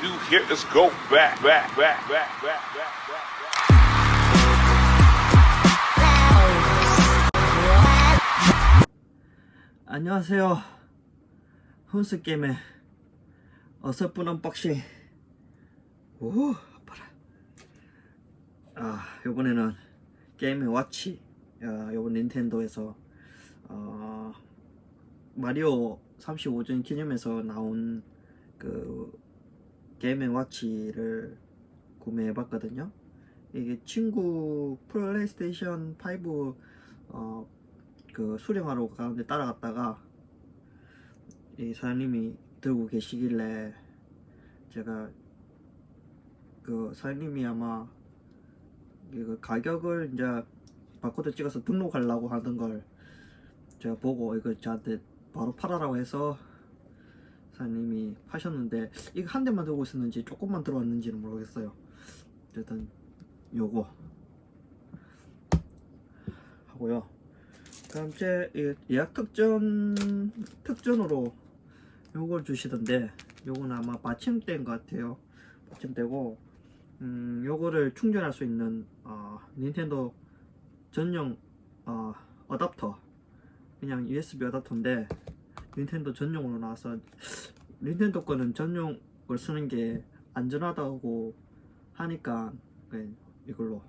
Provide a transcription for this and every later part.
do here is go back, back, back, back, back, back, back. 안녕하세요. 훈스 게임의 어설픈 언박싱. 오, 아파라. 아, 요번에는 게임의 왓치. 아, 요번 닌텐도에서 어, 마리오 35주년 기념해서 나온 그 게임의 왓치를 구매해 봤거든요. 이게 친구 플레이스테이션 5 어, 그 수령하러 가는데 따라갔다가 이 사장님이 들고 계시길래 제가 그 사장님이 아마 이거 가격을 이제 바코드 찍어서 등록하려고 하던 걸 제가 보고 이거 저한테 바로 팔아라고 해서 사장님이 파셨는데 이거 한 대만 들고 있었는지 조금만 들어왔는지는 모르겠어요. 어쨌든 요거 하고요. 제 이- 예약 특전 특전으로 요걸 주시던데 요건 아마 받침대인 것 같아요. 받침대고 음 요거를 충전할 수 있는 어, 닌텐도 전용 어, 어답터 그냥 USB 어답터인데 닌텐도 전용으로 나와서 닌텐도 거는 전용을 쓰는 게 안전하다고 하니까 네, 이걸로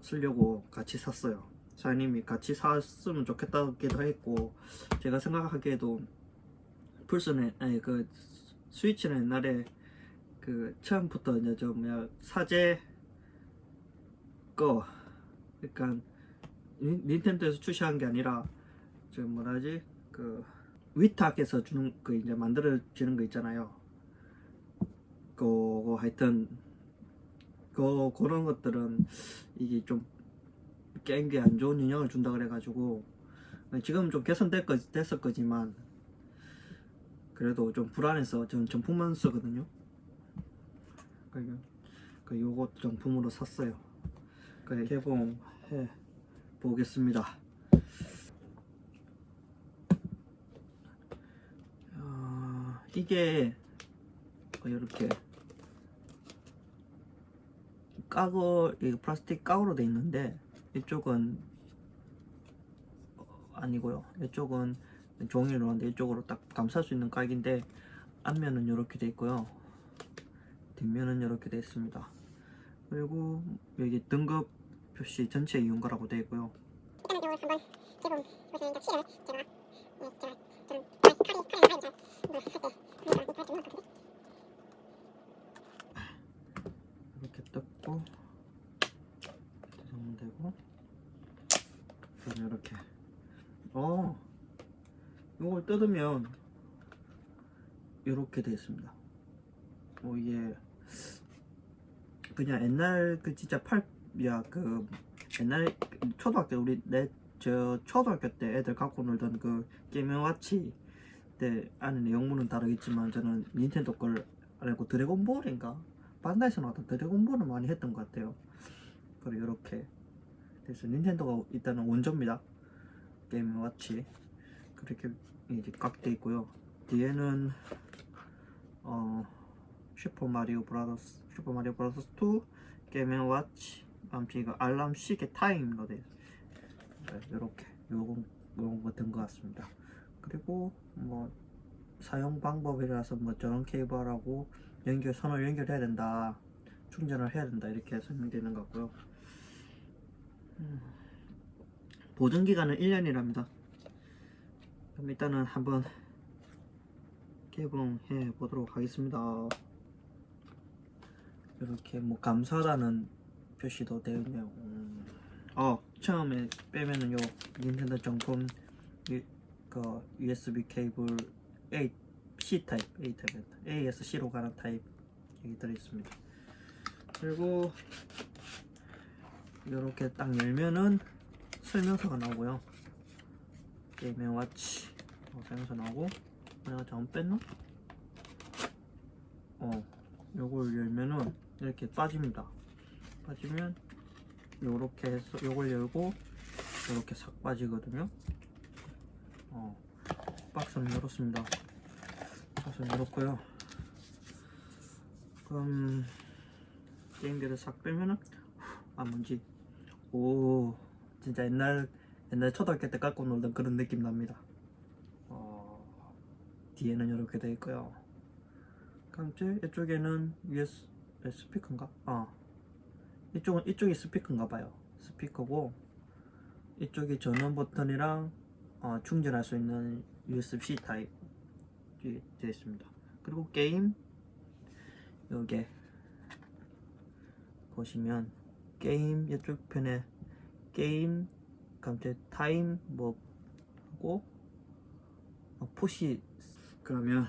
쓰려고 같이 샀어요. 사장님이 같이 샀으면 좋겠다기도 했고 제가 생각하기에도 플스는 아니 그 스위치는 옛날에 그 처음부터 이제 좀 뭐야 사제 거 그러니까 닌- 닌텐도에서 출시한 게 아니라 저 뭐라지 그 위탁에서 주는 그 이제 만들어지는 거 있잖아요. 그거 하여튼 그 그런 것들은 이게 좀 게임기에 안 좋은 영향을 준다 그래가지고 지금 좀 개선될 거 됐을 거지만 그래도 좀 불안해서 저는 정품만 쓰거든요. 그, 그 요거 정품으로 샀어요. 그 개봉해 보겠습니다. 어, 이게 이렇게 이 플라스틱 까고로 돼 있는데 이쪽은 어, 아니고요. 이쪽은 종이로 하는데 이쪽으로 딱 감쌀 수 있는 각인데 앞면은 이렇게 돼 있고요. 뒷면은 이렇게 돼 있습니다. 그리고 여기 등급 표시 전체 이용가라고 돼 있고요. 한번 개봉 보시니까 치를 제가 예, 제가 좀 칼이 칼이 그러니까 이렇게 뜯고 뜯으면 되고 그다음에 이렇게 어 이걸 뜯으면 이렇게 돼 있습니다. 뭐 이게 그냥 옛날 그 진짜 팔야 그 옛날 초등학교 우리 내 저 초등학교 때 애들 갖고 놀던 그 게임워 치때 안에 내용물은 다르겠지만 저는 닌텐도 걸 알고 드래곤볼인가 반다이에서 나왔던 드래곤볼을 많이 했던 것 같아요. 그리고 이렇게 그래서 닌텐도가 일단은 원조입니다. 게임 워치 그렇게 이제 깍돼 있고요. 뒤에는 어 슈퍼 마리오 브라더스 슈퍼 마리오 브라더스 2 게임 앤 워치 암피가 알람 시계 타임으로 돼. 이렇게 요건 요건 같은 것 같습니다. 그리고 뭐 사용 방법이라서 뭐 저런 케이블하고 연결 선을 연결해야 된다 충전을 해야 된다 이렇게 설명되는 것 같고요. 음, 보증 기간은 1년이랍니다. 그럼 일단은 한번 개봉해 보도록 하겠습니다. 이렇게 뭐 감사하다는 표시도 되어 있네요. 음. 어 처음에 빼면은 요 닌텐도 정품 유, 그 USB 케이블 A C 타입 A 타입 A에서 C로 가는 타입 여기 들어있습니다. 그리고 이렇게 딱 열면은 설명서가 나오고요. 게임의 와치 어, 설명서 나오고 내가 잘못 뺐나? 어 요걸 열면은 이렇게 빠집니다. 빠지면 요렇게 해서 요걸 열고 요렇게 싹 빠지거든요. 어 박스는 이렇습니다. 박스는 이렇고요. 그럼 게임기를 싹 빼면은 아 뭔지 오 진짜 옛날 옛날 초등학교 때 갖고 놀던 그런 느낌 납니다. 어, 뒤에는 이렇게 돼 있고요. 이제 이쪽에는 US 스피커인가? 아 이쪽은 이쪽이 스피커인가 봐요. 스피커고 이쪽이 전원 버튼이랑 어, 충전할 수 있는 USB-C 타입이 되어 있습니다. 그리고 게임 여기 보시면 게임 이쪽 편에 게임 감제 타임 뭐 하고 어, 푸시 그러면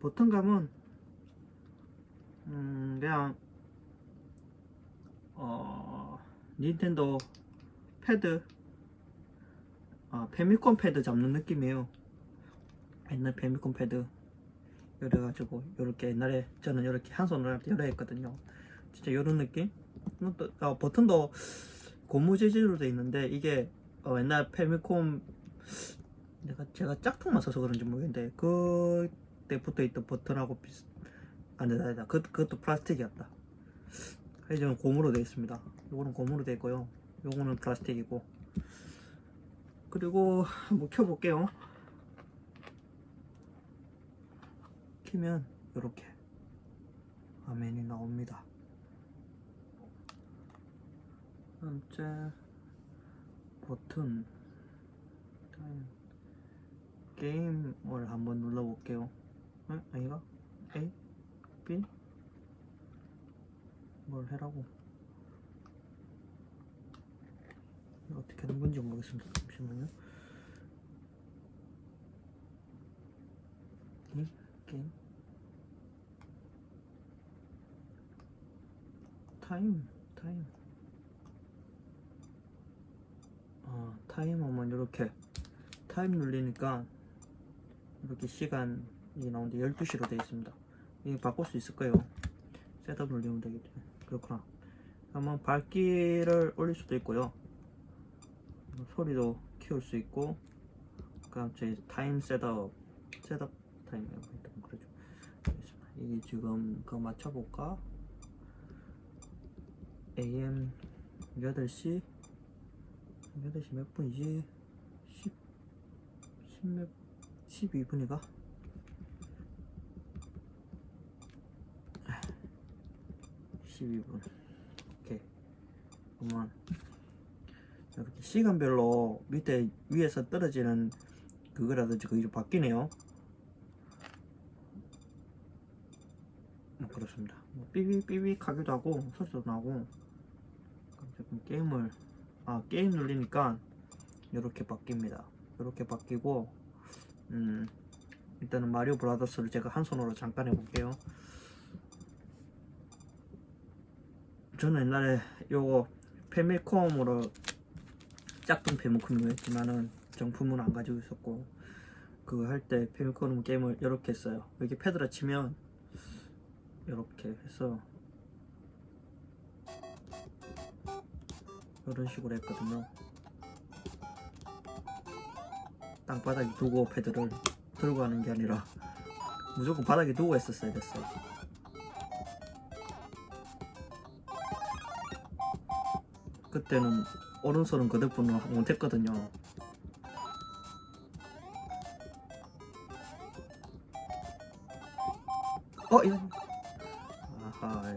버튼감은 음 그냥 어 닌텐도 패드 아 페미콘 패드 잡는 느낌이에요. 옛날 페미콘 패드. 그래가지고 이렇게 옛날에 저는 이렇게 한 손으로 이래 했거든요. 진짜 이런 느낌? 어, 버튼도 고무 재질로 돼 있는데 이게 어, 옛날 페미콘 내가 제가 짝퉁만 써서 그런지 모르겠는데 그때 붙어있던 버튼하고 비슷 아니다 아니다. 그, 그것도 플라스틱이었다. 이제는 고무로 되어 있습니다. 요거는 고무로 되어 있고요. 요거는 플라스틱이고 그리고 한번 켜볼게요 키면 이렇게 화면이 나옵니다 번째 버튼 게임을 한번 눌러볼게요 어? 아니가? A? B? 뭘 해라고 이거 어떻게 하는 건지 모르겠습니다. 잠시만요. 이 게임. 타임 타임. 아 타이머만 이렇게 타임 눌리니까 이렇게 시간이 나오는데 12시로 되어 있습니다. 이게 바꿀 수 있을 거예요. 셋업 눌리면 되겠죠 그렇구나. 한번 밝기를 올릴 수도 있고요 소리도 키울 수 있고 그다음 제 타임 셋업 셋업 타임이라고 했던 그러죠. 알겠습니다. 이게 지금 그거 맞춰볼까? AM 8시? 8시 몇 분이지? 10 10몇 12분이가? 12분. 오케이. 그러면 이렇게 시간별로 밑에 위에서 떨어지는 그거라든지 그게 좀 바뀌네요. 뭐 그렇습니다. 뭐 삐삐삐삐 하기도 하고 소리도 나고. 조금 게임을 아 게임 눌리니까 이렇게 바뀝니다. 이렇게 바뀌고 음 일단은 마리오 브라더스를 제가 한 손으로 잠깐 해볼게요. 저는 옛날에 요거 페미콤으로 짝퉁 페미콤이었지만은 정품은 안 가지고 있었고 그거 할 때 페미콤 게임을 이렇게 했어요. 여기 패드라 치면 이렇게 해서 이런 식으로 했거든요. 땅바닥에 두고 패드를 들고 가는 게 아니라 무조건 바닥에 두고 했었어야 됐어요 그때는 오른손은 그 덕분에 못했거든요. 어 이거. 아하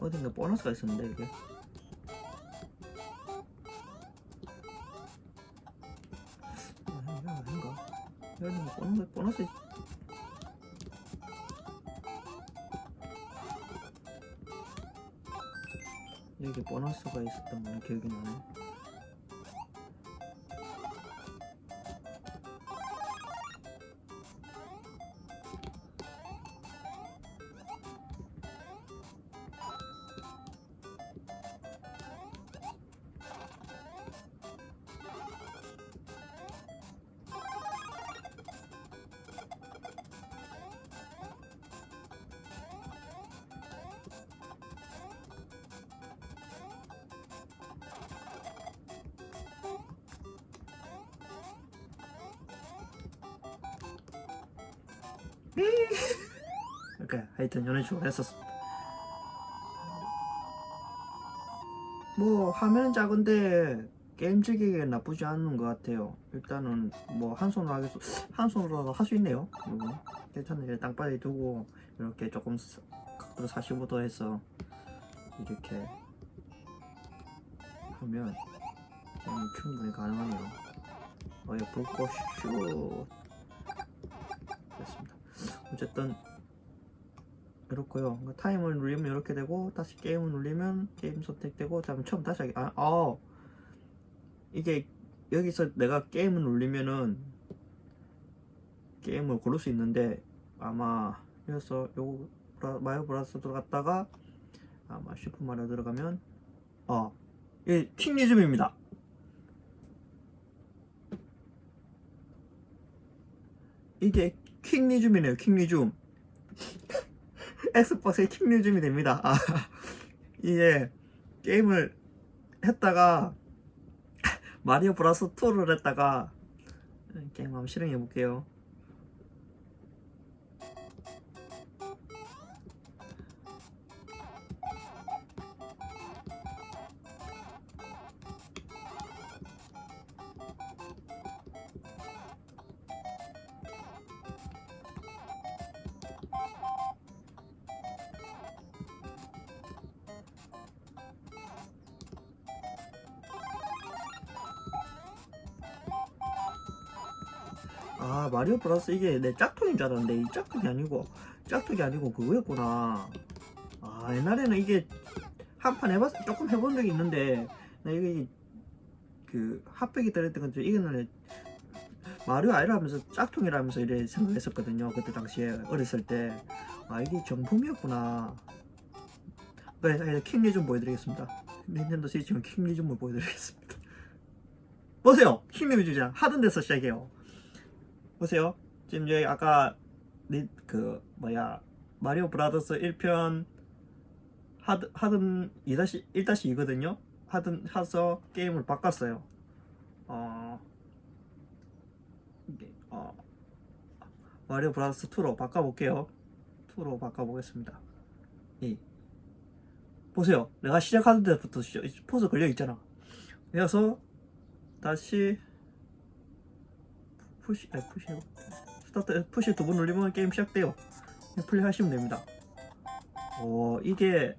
어딘가 보너스가 있었는데 이게 여기 보너스가 있었던 건 기억이 나네 이렇게 하여튼 이런 식으로 했었습니다. 뭐 화면은 작은데 게임 즐기기에 나쁘지 않은 것 같아요. 일단은 뭐 한 손으로 하겠어 한 손으로도 할수 있네요. 이거 괜찮네. 땅바닥에 두고 이렇게 조금 사- 각도 45도 해서 이렇게 하면 충분히 가능하네요. 불꽃 슛 됐습니다. 어쨌든 이렇고요. 그러니까 타임을 누르면 이렇게 되고 다시 게임을 누르면 게임 선택되고 다음 처음 다시 하기. 아, 아 이게 여기서 내가 게임을 누르면은 게임을 고를 수 있는데 아마 여기서 요거 마이오 브라스 들어갔다가 아마 슈퍼 마리오 들어가면 어 이게 킹리즘입니다. 이게 킹리즘이네요. 킹리즘. 엑스박스의 킹리즘이 됩니다. 아, 이게 게임을 했다가 마리오 브라스 2를 했다가 게임 한번 실행해 볼게요. 아 마리오 플러스 이게 내 짝퉁인 줄 알았는데 이 짝퉁이 아니고 짝퉁이 아니고 그거였구나. 아 옛날에는 이게 한 판 해봤 조금 해본 적이 있는데 나 이게 그 핫백이 들었던 건지 이거는 마리오 아이라면서 짝퉁이라면서 이래 생각했었거든요 그때 당시에 어렸을 때 아 이게 정품이었구나. 이제 킹리 좀 보여드리겠습니다. 닌텐도 스위치용 킹리 좀 보여드리겠습니다. 보세요! 킹리 주자 하던 데서 시작해요 보세요. 지금 여기 아까 니- 그 뭐야 마리오 브라더스 1편 하드 하든 2다시 1-2거든요. 하든 하서 게임을 바꿨어요. 어 어 마리오 브라더스 2로 바꿔볼게요. 2로 바꿔보겠습니다. 이 보세요. 내가 시작하는 데부터 시- 포즈 걸려 있잖아. 그래서 다시 아니 푸시 스타트 푸시 두번 눌리면 게임 시작돼요. 그냥 플레이 하시면 됩니다. 오 이게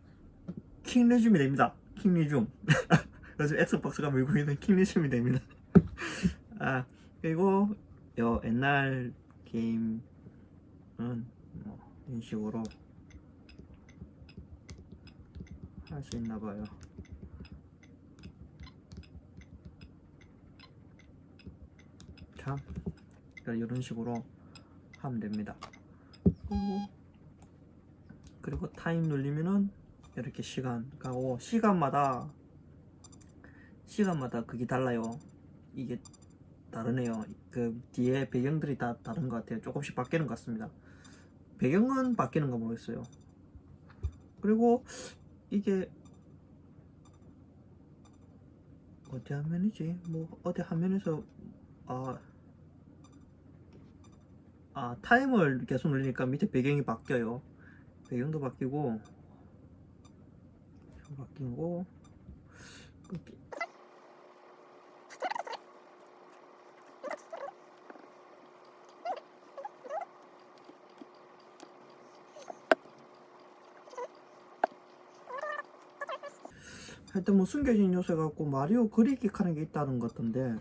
킹 리즘이 됩니다. 킹 리즘 그래서 엑스박스가 밀고 있는 킹 리즘이 됩니다. 아 그리고 요 옛날 게임은 뭐 이런 식으로 할 수 있나 봐요. 참 이런 식으로 하면 됩니다. 그리고, 그리고 타임 눌리면은 이렇게 시간 가고 시간마다 시간마다 그게 달라요. 이게 다르네요. 그 뒤에 배경들이 다 다른 것 같아요. 조금씩 바뀌는 것 같습니다. 배경은 바뀌는 거 모르겠어요. 그리고 이게 어디 화면이지? 뭐 어디 화면에서 아 아 타임을 계속 누르니까 밑에 배경이 바뀌어요. 배경도 바뀌고 바뀌고 그- 하여튼 뭐 숨겨진 요소 갖고 마리오 그리기 하는 게 있다는 것 같던데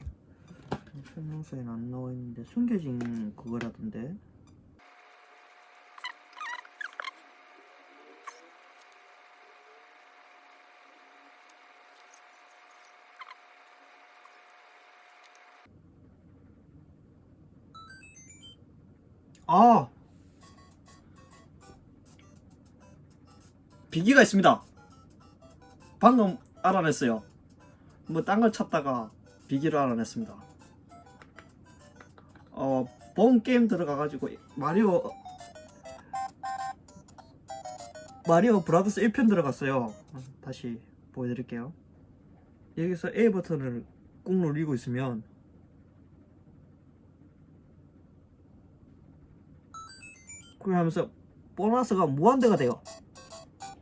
설명서에는 안 나와 있는데 숨겨진 그거라던데. 아! 비기가 있습니다. 방금 알아냈어요. 뭐 딴 걸 찾다가 비기를 알아냈습니다 어, 본 게임 들어가가지고 마리오 마리오 브라더스 1편 들어갔어요. 어, 다시 보여드릴게요. 여기서 A 버튼을 꾹 누르고 있으면 그러면서 보너스가 무한대가 돼요.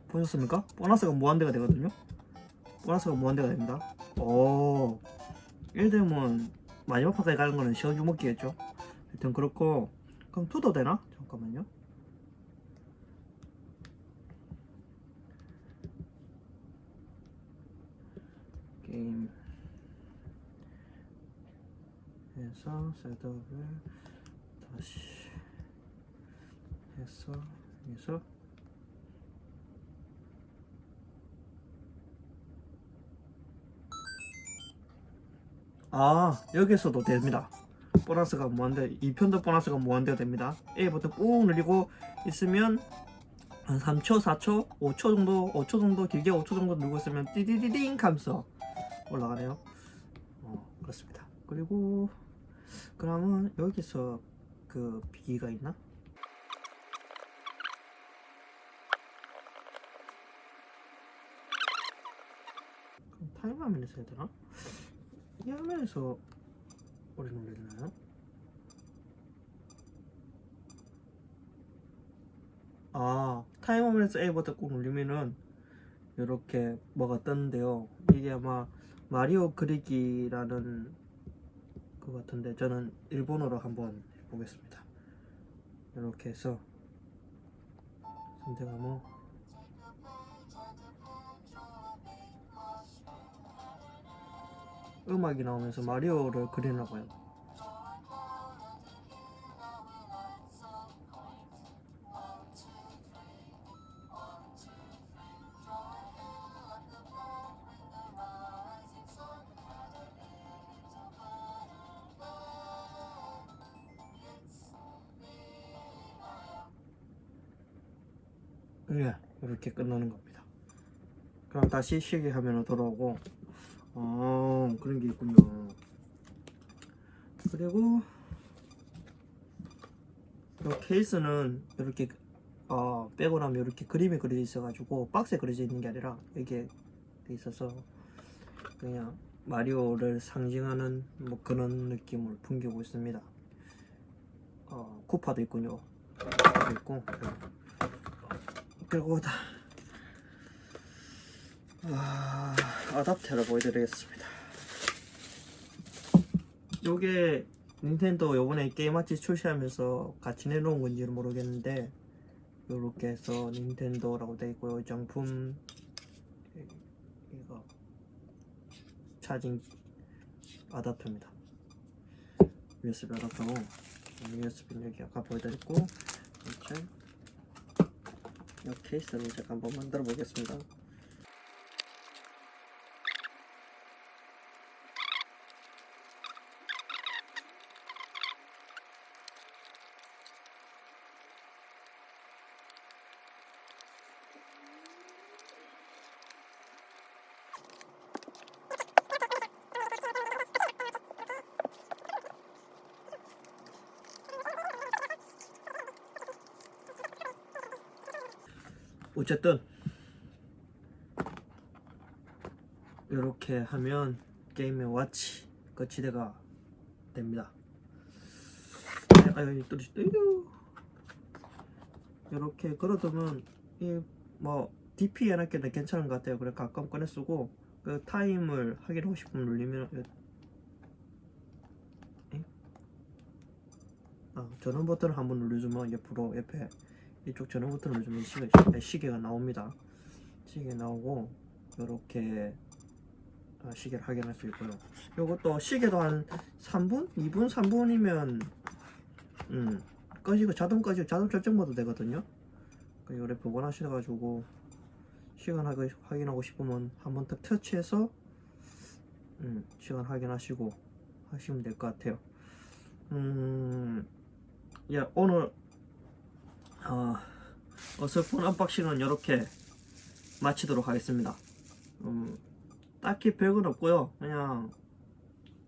보셨습니까? 보너스가 무한대가 되거든요. 보너스가 무한대가 됩니다. 오, 1대면 마지막 판까지 가는 거는 시원 주먹기겠죠. 하여튼 그렇고 그럼 투도 되나? 잠깐만요. 게임 해서 셋업을 다시 해서 해서 아 여기서도 됩니다 보너스가 무한대 2편도 보너스가 무한대가 됩니다 A 버튼 꾹 누르고 있으면 한 3초 4초 5초 정도 5초 정도 길게 5초 정도 누르고 있으면 띠디디딩 하면서 올라가네요 어 그렇습니다 그리고 그러면 여기서 그 비기가 있나? 타임 화면에서 해야 되나? 이 화면에서 눌러야 되나요? 아 타임 화면에서 A 버튼 꾹 누르면은 이렇게 뭐가 뜨는데요 이게 아마 마리오 그리기라는 것 같은데 저는 일본어로 한번 해보겠습니다 이렇게 해서 선택하면 음악이 나오면서 마리오를 그리나 봐요 예, 이렇게 끝나는 겁니다. 그럼 다시 시계 화면으로 돌아오고, 어, 그런 게 있군요. 그리고, 이 케이스는 이렇게, 어, 빼고 나면 이렇게 그림이 그려져 있어가지고, 박스에 그려져 있는 게 아니라, 이게 돼 있어서, 그냥 마리오를 상징하는 뭐 그런 느낌을 풍기고 있습니다. 어, 쿠파도 있군요. 쿠파도 있고, 그리고 다 아, 아답터를 보여드리겠습니다. 요게 닌텐도 요번에 게임아치 출시하면서 같이 내놓은 건지는 모르겠는데 요렇게 해서 닌텐도라고 되어 있고요. 정품 이거 차징 아답터입니다. USB 아답터고 USB는 여기 아까 보여드렸고 이렇게 이 케이스를 제가 한번 만들어 보겠습니다. 어쨌든 이렇게 하면 게임의 와치 거치대가 됩니다. 아유 떨려. 이렇게 걸어두면 이뭐 DP 해놨기는 괜찮은 것 같아요. 그래 가끔 꺼내 쓰고 그 타임을 확인하고 싶으면 눌리면 에? 아 전원 버튼을 한번 눌러주면 옆으로 옆에 이쪽 전원 버튼을 누르면 시계, 시계가 나옵니다. 시계 나오고 이렇게 아, 시계를 확인할 수 있고요. 이것도 시계도 한 3분, 2분, 3분이면 음 꺼지고 자동 꺼지고 자동 결정 모드 되거든요. 이래 보관하셔가지고 시간 확인- 확인하고 싶으면 한번 더 터치해서 음, 시간 확인하시고 하시면 될 것 같아요. 음, 야 오늘 어, 어설픈 언박싱은 이렇게 마치도록 하겠습니다. 음, 딱히 별건 없고요. 그냥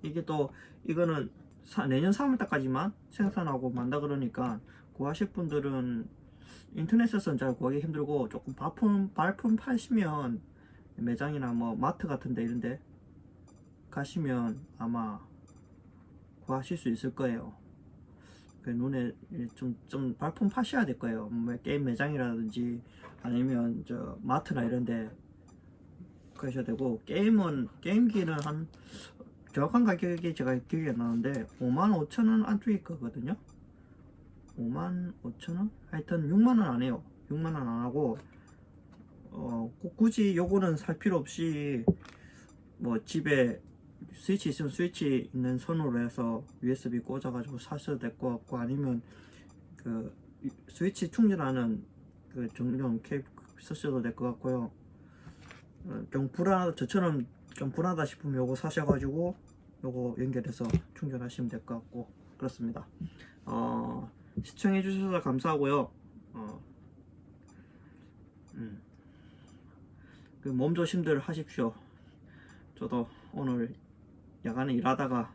이게 또 이거는 사- 내년 3월달까지만 생산하고 만다 그러니까 구하실 분들은 인터넷에서는 잘 구하기 힘들고 조금 발품 발품 파시면 매장이나 뭐 마트 같은데 이런데 가시면 아마 구하실 수 있을 거예요. 그 눈에 좀 좀 발품 파셔야 될 거예요. 뭐 게임 매장이라든지 아니면 저 마트나 이런데 그러셔야 되고 게임은 게임기는 한 정확한 가격이 제가 기억이 안 나는데 5만 5천 원 안쪽에 거거든요. 5만 5천 원? 하여튼 6만 원 안 해요. 6만 원 안 하고 어꼭 굳이 요거는 살 필요 없이 뭐 집에 스위치 있으면 스위치 있는 선으로 해서 USB 꽂아가지고 사셔도 될 것 같고 아니면 그 스위치 충전하는 그 정령 케이블 쓰셔도 될 것 같고요. 어, 좀 불안 저처럼 좀 불안하다 싶으면 요거 사셔가지고 요거 연결해서 충전하시면 될 것 같고 그렇습니다. 어, 시청해 주셔서 감사하고요. 어, 음. 그 몸 조심들 하십시오. 저도 오늘 야간에 일하다가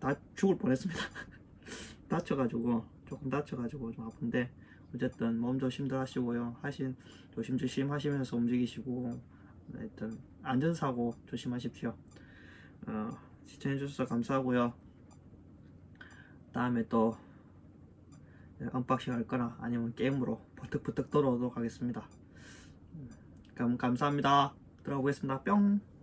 다 죽을 뻔했습니다. 다쳐가지고 조금 다쳐가지고 좀 아픈데 어쨌든 몸 조심들 하시고요. 하신 조심 조심 하시면서 움직이시고 하여튼 안전사고 조심하십시오. 어, 시청해주셔서 감사하고요. 다음에 또 언박싱 할 거나 아니면 게임으로 버뜩버뜩 돌아오도록 하겠습니다. 음, 그럼 감사합니다. 들어가보겠습니다. 뿅!